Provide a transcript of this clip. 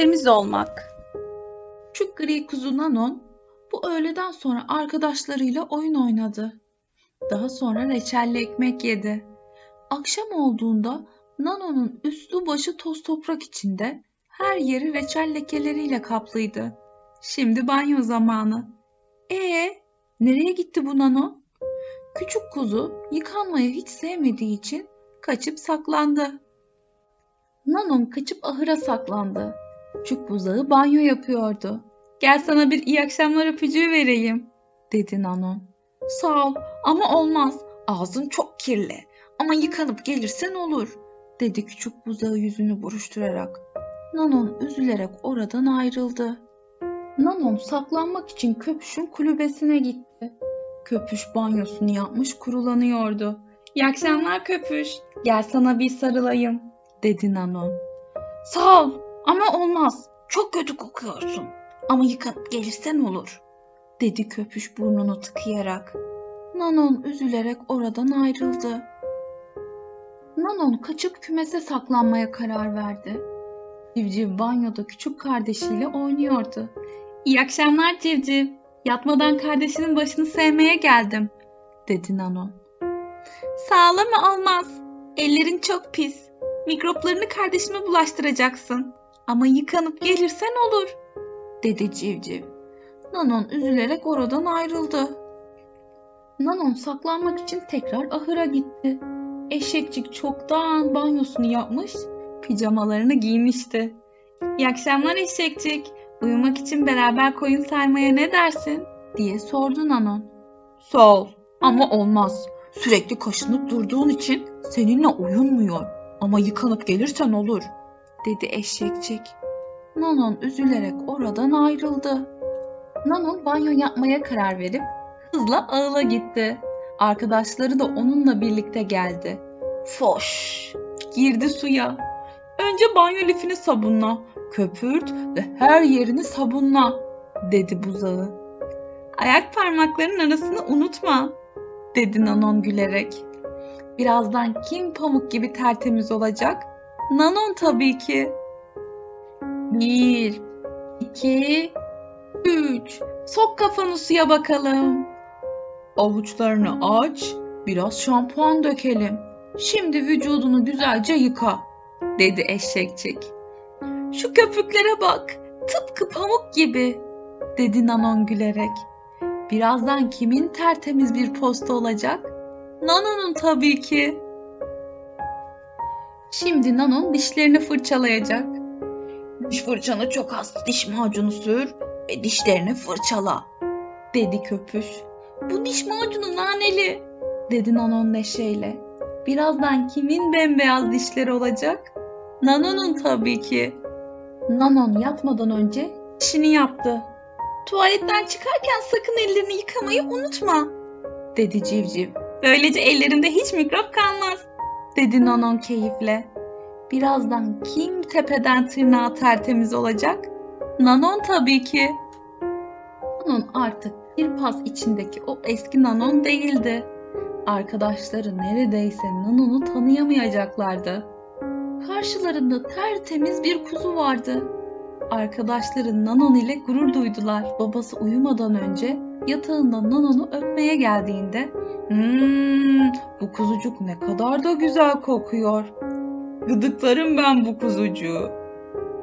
temiz olmak. Küçük gri kuzu Nanon bu öğleden sonra arkadaşlarıyla oyun oynadı. Daha sonra reçelli ekmek yedi. Akşam olduğunda Nano'nun üstü başı toz toprak içinde, her yeri reçel lekeleriyle kaplıydı. Şimdi banyo zamanı. Ee, nereye gitti bu Nano? Küçük kuzu yıkanmayı hiç sevmediği için kaçıp saklandı. Nanon kaçıp ahıra saklandı. Küçük buzağı banyo yapıyordu. Gel sana bir iyi akşamlar öpücüğü vereyim, dedi Nanon. Sağ ol ama olmaz. Ağzın çok kirli. Ama yıkanıp gelirsen olur, dedi küçük buzağı yüzünü buruşturarak. Nanon üzülerek oradan ayrıldı. Nanon saklanmak için köpüşün kulübesine gitti. Köpüş banyosunu yapmış kurulanıyordu. İyi akşamlar köpüş. Gel sana bir sarılayım, dedi Nanon. Sağ ol ama olmaz. Çok kötü kokuyorsun. Ama yıkanıp gelirsen olur, dedi köpüş burnunu tıkayarak. Nanon üzülerek oradan ayrıldı. Nanon kaçıp kümese saklanmaya karar verdi. Civciv banyoda küçük kardeşiyle oynuyordu. İyi akşamlar Civciv. Yatmadan kardeşinin başını sevmeye geldim, dedi Nanon. Sağlama olmaz. Ellerin çok pis. Mikroplarını kardeşime bulaştıracaksın. Ama yıkanıp gelirsen olur, dedi Civciv. Nanon üzülerek oradan ayrıldı. Nanon saklanmak için tekrar ahıra gitti. Eşekçik çoktan banyosunu yapmış, pijamalarını giymişti. İyi akşamlar eşekçik. Uyumak için beraber koyun saymaya ne dersin? diye sordu Nanon. Sağ ol ama olmaz. Sürekli kaşınıp durduğun için seninle uyunmuyor. Ama yıkanıp gelirsen olur, dedi eşekçik. Nanon üzülerek oradan ayrıldı. Nanon banyo yapmaya karar verip hızla ağıla gitti. Arkadaşları da onunla birlikte geldi. Foş! Girdi suya. Önce banyo lifini sabunla, köpürt ve her yerini sabunla, dedi buzağı. Ayak parmaklarının arasını unutma, dedi Nanon gülerek. Birazdan kim pamuk gibi tertemiz olacak? Nanon tabii ki. Bir, iki, üç. Sok kafanı suya bakalım. Avuçlarını aç, biraz şampuan dökelim. Şimdi vücudunu güzelce yıka, dedi eşekçik. Şu köpüklere bak, tıpkı pamuk gibi, dedi Nanon gülerek. Birazdan kimin tertemiz bir posta olacak? Nano'nun tabii ki. Şimdi Nanon dişlerini fırçalayacak. Diş fırçana çok az diş macunu sür ve dişlerini fırçala, dedi köpüş. Bu diş macunu naneli, dedi Nanon neşeyle. Birazdan kimin bembeyaz dişleri olacak? Nano'nun tabii ki. Nanon yatmadan önce işini yaptı. Tuvaletten çıkarken sakın ellerini yıkamayı unutma, dedi civciv. Böylece ellerinde hiç mikrop kalmaz, dedi Nanon keyifle. Birazdan kim tepeden tırnağa tertemiz olacak? Nanon tabii ki. Nanon artık bir pas içindeki o eski Nanon değildi. Arkadaşları neredeyse Nanon'u tanıyamayacaklardı. Karşılarında tertemiz bir kuzu vardı. Arkadaşları Nanon ile gurur duydular. Babası uyumadan önce yatağında Nanon'u öpmeye geldiğinde "Hmm, bu kuzucuk ne kadar da güzel kokuyor. Gıdıklarım ben bu kuzucuğu."